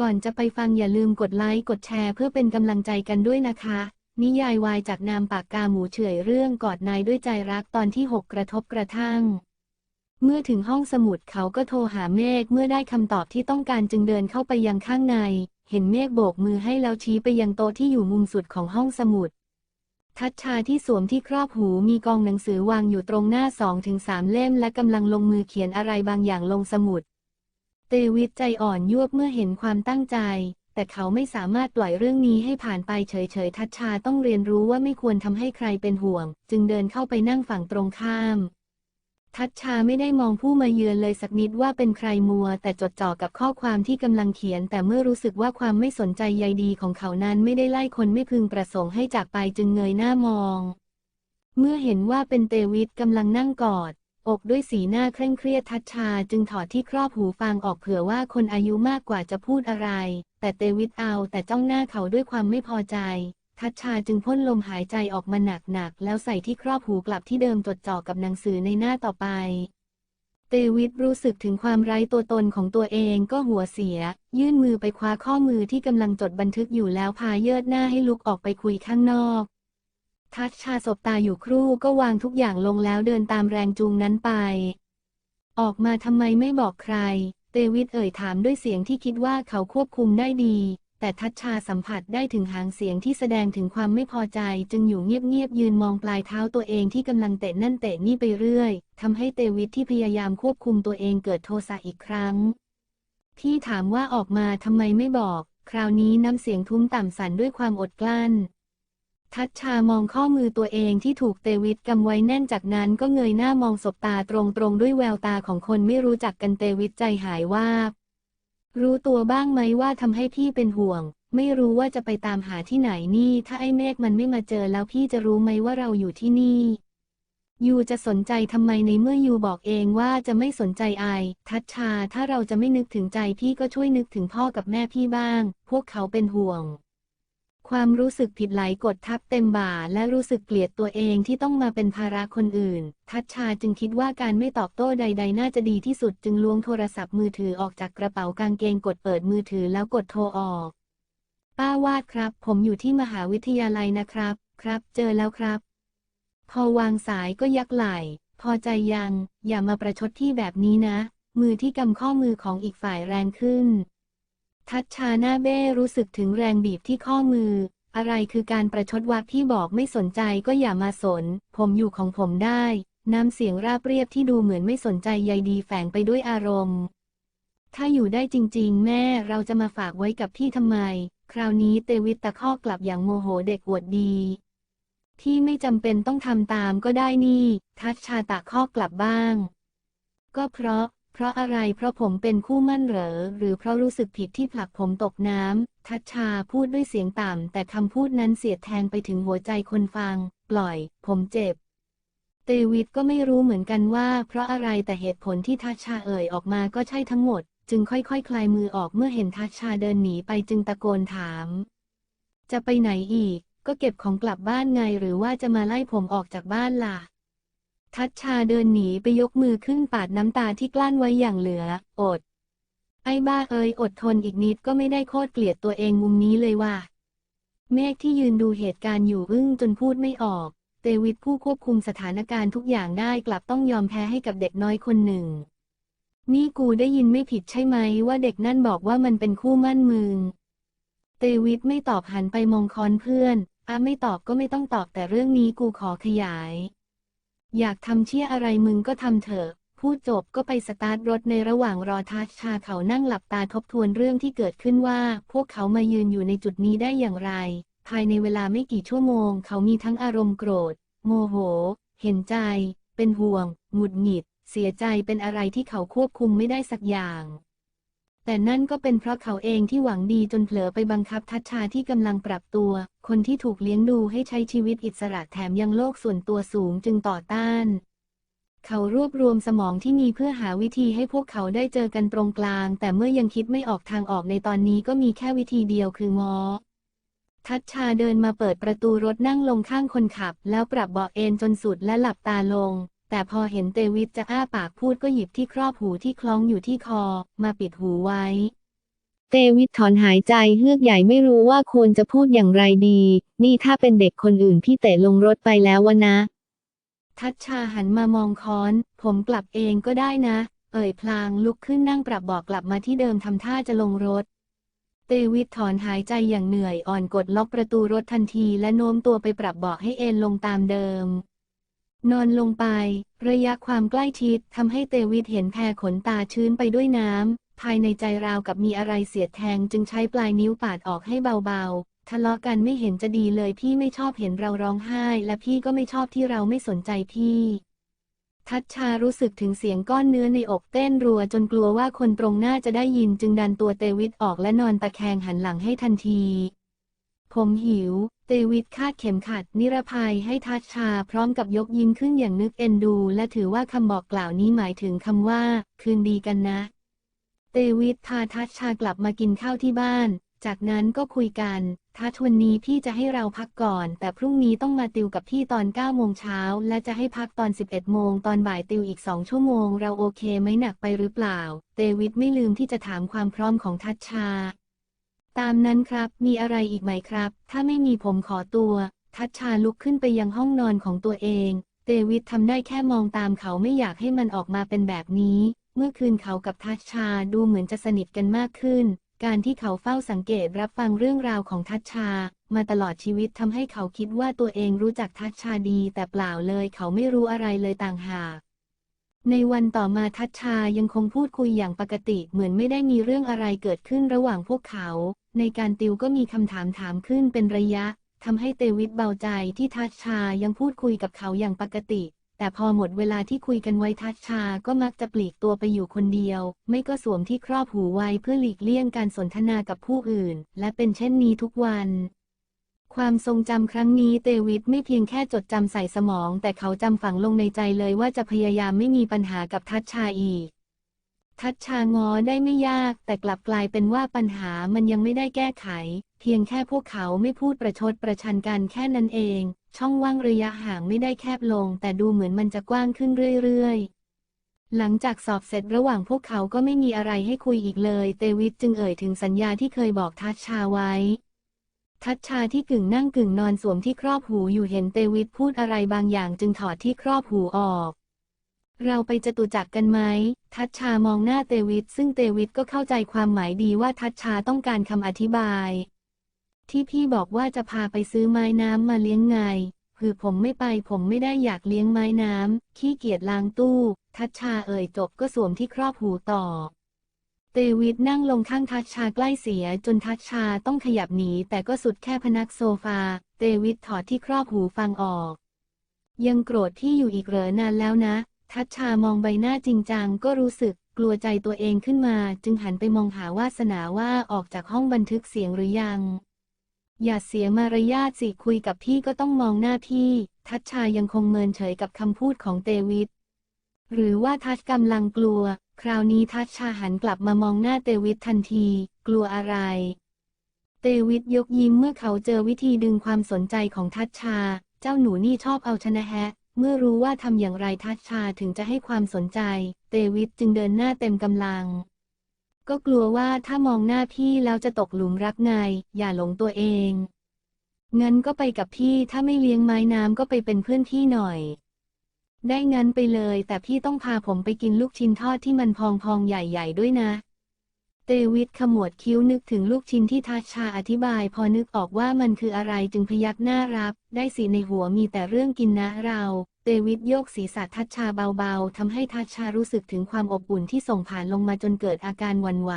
ก่อนจะไปฟังอย่าลืมกดไลค์กดแชร์เพื่อเป็นกำลังใจกันด้วยนะคะ นิยายวายจากนามปากกาหมูเฉยเรื่องกอดนายด้วยใจรักตอนที่ 6 กระทบกระทั่ง เมื่อถึงห้องสมุดเขาก็โทรหาเมฆเมื่อได้คำตอบที่ต้องการจึงเดินเข้าไปยังข้างใน เห็นเมฆโบกมือให้แล้วชี้ไปยังโต๊ะที่อยู่มุมสุดของห้องสมุด ทัชชาที่สวมที่ครอบหูมีกองหนังสือวางอยู่ตรงหน้าสองถึงสามเล่มและกำลังลงมือเขียนอะไรบางอย่างลงสมุด เตวิทใจอ่อนยวบเมื่อเห็นความตั้งใจ แต่เขาไม่สามารถปล่อยเรื่องนี้ให้ผ่านไปเฉยๆ ทัชชาต้องเรียนรู้ว่าไม่ควรทำให้ใครเป็นห่วง จึงเดินเข้าไปนั่งฝั่งตรงข้าม ทัชชาไม่ได้มองผู้มาเยือนเลยสักนิดว่าเป็นใครมัว แต่จดจ่อกับข้อความที่กำลังเขียน แต่เมื่อรู้สึกว่าความไม่สนใจใยดีของเขานั้นไม่ได้ไล่คนไม่พึงประสงค์ให้จากไปจึงเงยหน้ามอง เมื่อเห็นว่าเป็นเตวิทกำลังนั่งกอด อกด้วยสีหน้าเคร่งเครียดทัชชาจึงถอดที่ครอบหูฟังออกเผื่อว่าคนอายุมากกว่าจะพูดอะไร แต่เตวิทเอาแต่จ้องหน้าเขาด้วยความไม่พอใจ ทัชชาจึงพ่นลมหายใจออกมาหนักๆแล้วใส่ที่ครอบหูกลับที่เดิมจดจ่อกับหนังสือในหน้าต่อไป เตวิทรู้สึกถึงความไร้ตัวตนของตัวเองก็หัวเสีย ยื่นมือไปคว้าข้อมือที่กำลังจดบันทึกอยู่แล้วพาเยิดหน้าให้ลุกออกไปคุยข้างนอก ทัชชาสบตาอยู่ครู่ก็วางทุกอย่างลงแล้วเดินตามแรงจูงนั้นไป ออกมาทำไมไม่บอกใคร เตวิทเอ่ยถามด้วยเสียงที่คิดว่าเขาควบคุมได้ดี แต่ทัชชาสัมผัสได้ถึงหางเสียงที่แสดงถึงความไม่พอใจ จึงอยู่เงียบๆยืนมองปลายเท้าตัวเองที่กำลังเตะนั่นเตะนี่ไปเรื่อยทำให้เตวิทที่พยายามควบคุมตัวเองเกิดโทสะอีกครั้ง พี่ถามว่าออกมาทำไมไม่บอก คราวนี้น้ำเสียงทุ้มต่ำสั่นด้วยความอดกลั้น ทัชชามองข้อมือตัวเองที่ถูกเตวิทกำไว้แน่นจากนั้นก็เงยหน้ามองสบตาตรงๆด้วยแววตาของคนไม่รู้จักกันเตวิทใจหายวาบ รู้ตัวบ้างไหมว่าทำให้พี่เป็นห่วง ไม่รู้ว่าจะไปตามหาที่ไหนนี่ ถ้าไอ้เมฆมันไม่มาเจอแล้วพี่จะรู้ไหมว่าเราอยู่ที่นี่ ยูจะสนใจทำไมในเมื่อยูบอกเองว่าจะไม่สนใจไอทัชชาถ้าเราจะไม่นึกถึงใจพี่ก็ช่วยนึกถึงพ่อกับแม่พี่บ้าง พวกเขาเป็นห่วง ความรู้สึกผิดไหลกดทับเต็มบ่า และรู้สึกเกลียดตัวเองที่ต้องมาเป็นภาระคนอื่น ทัชชาจึงคิดว่าการไม่ตอบโต้ใด ๆ น่าจะดีที่สุดจึงล้วงโทรศัพท์มือถือออกจากกระเป๋ากางเกงกดเปิดมือถือแล้วกดโทรออก ป้าวาดครับ ผมอยู่ที่มหาวิทยาลัยนะครับ ครับ เจอแล้วครับ พอวางสายก็ยักไหล่พอใจยัง อย่ามาประชดที่แบบนี้นะ มือที่กำข้อมือของอีกฝ่ายแรงขึ้น ทัชชาหน้าเบ้รู้สึกถึงแรงบีบที่ข้อมือ อะไรคือการประชดว่าพี่บอกไม่สนใจก็อย่ามาสน ผมอยู่ของผมได้ น้ำเสียงราบเรียบที่ดูเหมือนไม่สนใจใยดีแฝงไปด้วยอารมณ์ ถ้าอยู่ได้จริง ๆ แม่เราจะมาฝากไว้กับพี่ทำไม คราวนี้เตวิตตะคอกกลับอย่างโมโหเด็กอวดดีพี่ไม่จำเป็นต้องทำตามก็ได้นี่ ทัชชาตะคอกลับบ้าง ก็เพราะ เพราะอะไรเพราะผมเป็นคู่มั่นเหรอ หรือเพราะรู้สึกผิดที่ผลักผมตกน้ำ ทัชชาพูดด้วยเสียงต่ำแต่คำพูดนั้นเสียดแทงไปถึงหัวใจคนฟัง ปล่อย ผมเจ็บเตวิทก็ไม่รู้เหมือนกันว่า เพราะอะไรแต่เหตุผลที่ทัชชาเอ่ยออกมาก็ใช่ทั้งหมด จึงค่อยๆคคลายมือออกเมื่อเห็นทัชชาเดินหนีไปจึงตะโกนถาม จะไปไหนอีก ก็เก็บของกลับบ้านไงหรือว่าจะมาไล่ผมออกจากบ้านล่ะ ทัชชาเดินหนีไปยกมือขึ้นปาดน้ำตาที่กลั้นไว้อย่างเหลือ อด ไอ้บ้าเอ้ยอดทนอีกนิดก็ไม่ได้โคตรเกลียดตัวเองมุมนี้เลยว่ะเมฆที่ยืนดูเหตุการณ์อยู่อึ้งจนพูดไม่ออกเตวิทผู้ควบคุมสถานการณ์ทุกอย่างได้กลับต้องยอมแพ้ให้กับเด็กน้อยคนหนึ่ง นี่กูได้ยินไม่ผิดใช่ไหมว่าเด็กนั่นบอกว่ามันเป็นคู่มั่นมึง เตวิทไม่ตอบหันไปมองคอนเพื่อนอาไม่ตอบก็ไม่ต้องตอบแต่เรื่องนี้กูขอขยาย อยากทำเชี่ยอะไรมึงก็ทำเถอะ พูดจบก็ไปสตาร์ทรถในระหว่างรอทัชชาเขานั่งหลับตาทบทวนเรื่องที่เกิดขึ้นว่า พวกเขามายืนอยู่ในจุดนี้ได้อย่างไร ภายในเวลาไม่กี่ชั่วโมง เขามีทั้งอารมณ์โกรธ โมโห เห็นใจ เป็นห่วง หงุดหงิด เสียใจเป็นอะไรที่เขาควบคุมไม่ได้สักอย่าง แต่นั่นก็เป็นเพราะเขาเองที่หวังดีจนเผลอไปบังคับทัชชาที่กำลังปรับตัว คนที่ถูกเลี้ยงดูให้ใช้ชีวิตอิสระแถมยังโลกส่วนตัวสูงจึงต่อต้าน เขารวบรวมสมองที่มีเพื่อหาวิธีให้พวกเขาได้เจอกันตรงกลาง แต่เมื่อยังคิดไม่ออกทางออกในตอนนี้ก็มีแค่วิธีเดียวคืองอทัชชาเดินมาเปิดประตูรถนั่งลงข้างคนขับ แล้วปรับเบาะเอนจนสุดและหลับตาลง แต่พอเห็นเตวิทจะอ้าปากพูดก็หยิบที่ครอบหูที่คล้องอยู่ที่คอ มาปิดหูไว้ เตวิทถอนหายใจเฮือกใหญ่ไม่รู้ว่าควรจะพูดอย่างไรดี นี่ถ้าเป็นเด็กคนอื่นพี่เตะลงรถไปแล้ววะนะ ทัชชาหันมามองค้อน ผมกลับเองก็ได้นะ เอ่ยพลางลุกขึ้นนั่งปรับบอกกลับมาที่เดิมทำท่าจะลงรถเตวิทถอนหายใจอย่างเหนื่อยอ่อนกดล็อกประตูรถทันทีและโน้มตัวไปปรับเบาะให้เอนลงตามเดิม นอนลงไป ระยะความใกล้ชิดทำให้เตวิทเห็นแพรขนตาชื้นไปด้วยน้ำ ภายในใจราวกับมีอะไรเสียดแทงจึงใช้ปลายนิ้วปาดออกให้เบาๆ ทะเลาะกันไม่เห็นจะดีเลยพี่ไม่ชอบเห็นเราร้องไห้ และพี่ก็ไม่ชอบที่เราไม่สนใจพี่ ทัชชารู้สึกถึงเสียงก้อนเนื้อในอกเต้นรัวจนกลัวว่าคนตรงหน้าจะได้ยินจึงดันตัวเตวิทออกและนอนตะแคงหันหลังให้ทันที ผมหิว เตวิทคาดเข็มขัดนิรภัยให้ทัชชาพร้อมกับยกยิ้มขึ้นอย่างนึกเอ็นดู และถือว่าคำบอกกล่าวนี้หมายถึงคำว่า คืนดีกันนะ เตวิทพาทัชชากลับมากินข้าวที่บ้าน จากนั้นก็คุยกันทัชวันนี้พี่จะให้เราพักก่อน แต่พรุ่งนี้ต้องมาติวกับพี่ตอน9โมงเช้าและจะให้พักตอน 11โมงตอนบ่ายติวอีก 2 ชั่วโมง เราโอเคไหมหนักไปหรือเปล่า เตวิทไม่ลืมที่จะถามความพร้อมของทัชชา ตามนั้นครับ มีอะไรอีกไหมครับ ถ้าไม่มีผมขอตัว ทัชชาลุกขึ้นไปยังห้องนอนของตัวเองเตวิททำได้แค่มองตามเขาไม่อยากให้มันออกมาเป็นแบบนี้ เมื่อคืนเขากับทัชชาดูเหมือนจะสนิทกันมากขึ้น การที่เขาเฝ้าสังเกตรับฟังเรื่องราวของทัชชา มาตลอดชีวิตทำให้เขาคิดว่าตัวเองรู้จักทัชชาดีแต่เปล่าเลย เขาไม่รู้อะไรเลยต่างหากในวันต่อมาทัชชายังคงพูดคุยอย่างปกติเหมือนไม่ได้มีเรื่องอะไรเกิดขึ้นระหว่างพวกเขา ในการติวก็มีคำถามถามขึ้นเป็นระยะทำให้เตวิทเบาใจที่ทัชชายังพูดคุยกับเขาอย่างปกติ แต่พอหมดเวลาที่คุยกันไว้ทัชชาก็มักจะปลีกตัวไปอยู่คนเดียว ไม่ก็สวมที่ครอบหูไว้เพื่อหลีกเลี่ยงการสนทนากับผู้อื่น และเป็นเช่นนี้ทุกวัน ความทรงจำครั้งนี้เตวิทไม่เพียงแค่จดจำใส่สมอง แต่เขาจำฝังลงในใจเลยว่าจะพยายามไม่มีปัญหากับทัชชาอีก ทัชชางอได้ไม่ยาก แต่กลับกลายเป็นว่าปัญหามันยังไม่ได้แก้ไข เพียงแค่พวกเขาไม่พูดประชดประชันกันแค่นั้นเอง ช่องว่างระยะห่างไม่ได้แคบลง แต่ดูเหมือนมันจะกว้างขึ้นเรื่อยๆ หลังจากสอบเสร็จระหว่างพวกเขาก็ไม่มีอะไรให้คุยอีกเลย เตวิทจึงเอ่ยถึงสัญญาที่เคยบอกทัชชาไว้ ทัชชาที่กึ่งนั่งกึ่งนอนสวมที่ครอบหูอยู่เห็นเตวิทพูดอะไรบางอย่างจึงถอดที่ครอบหูออก เราไปจตุจักรกันไหม ทัชชามองหน้าเตวิทซึ่งเตวิทก็เข้าใจความหมายดีว่าทัชชาต้องการคำอธิบาย ที่พี่บอกว่าจะพาไปซื้อไม้น้ำมาเลี้ยงไง คือผมไม่ไปผมไม่ได้อยากเลี้ยงไม้น้ำ ขี้เกียจล้างตู้ ทัชชาเอ่ยจบก็สวมที่ครอบหูต่อ เตวิทนั่งลงข้างทัชชาใกล้เสียจนทัชชาต้องขยับหนีแต่ก็สุดแค่พนักโซฟา เตวิทถอดที่ครอบหูฟังออก ยังโกรธที่อยู่อีกเหรอนานแล้วนะ ทัชชามองใบหน้าจริงจังก็รู้สึกกลัวใจตัวเองขึ้นมา จึงหันไปมองหาวาสนาว่าออกจากห้องบันทึกเสียงหรือยัง อย่าเสียมารยาทสิคุยกับพี่ก็ต้องมองหน้าพี่ ทัชชายังคงเมินเฉยกับคำพูดของเตวิทหรือว่าทัชกำลังกลัว คราวนี้ทัชชาหันกลับมามองหน้าเตวิททันที กลัวอะไร เตวิทยกยิ้มเมื่อเขาเจอวิธีดึงความสนใจของทัชชา เจ้าหนูนี่ชอบเอาชนะแฮะ เมื่อรู้ว่าทำอย่างไรทัชชาถึงจะให้ความสนใจ เตวิทจึงเดินหน้าเต็มกำลัง ก็กลัวว่าถ้ามองหน้าพี่แล้วจะตกหลุมรักไงอย่าหลงตัวเอง งั้นก็ไปกับพี่ถ้าไม่เลี้ยงไม้น้ำก็ไปเป็นเพื่อนพี่หน่อย ได้งั้นไปเลย แต่พี่ต้องพาผมไปกินลูกชิ้นทอดที่มันพองๆใหญ่ ๆ ด้วยนะ เตวิทขมวดคิ้วนึกถึงลูกชิ้นที่ทัชชาอธิบาย พอนึกออกว่ามันคืออะไรจึงพยักหน้ารับ ได้สีในหัวมีแต่เรื่องกินนะเรา เตวิทโยกศีรษะทัชชาเบาๆทำให้ทัชชารู้สึกถึงความอบอุ่นที่ส่งผ่านลงมาจนเกิดอาการวันไหว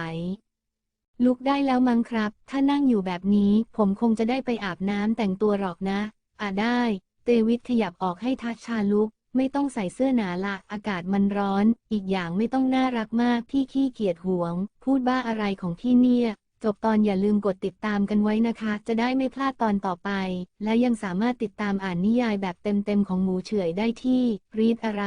ลุกได้แล้วมั้งครับ ถ้านั่งอยู่แบบนี้ ผมคงจะได้ไปอาบน้ำแต่งตัวหรอกนะ อ่าได้ เตวิทขยับออกให้ทัชชาลุก ไม่ต้องใส่เสื้อหนาละ อากาศมันร้อน อีกอย่างไม่ต้องน่ารักมาก พี่ขี้เกียจหวง พูดบ้าอะไรของพี่เนี่ย จบตอนอย่าลืมกดติดตามกันไว้นะคะ จะได้ไม่พลาดตอนต่อไป และยังสามารถติดตามอ่านนิยายแบบเต็มๆของหมูเฉื่อยได้ที่ read อะไร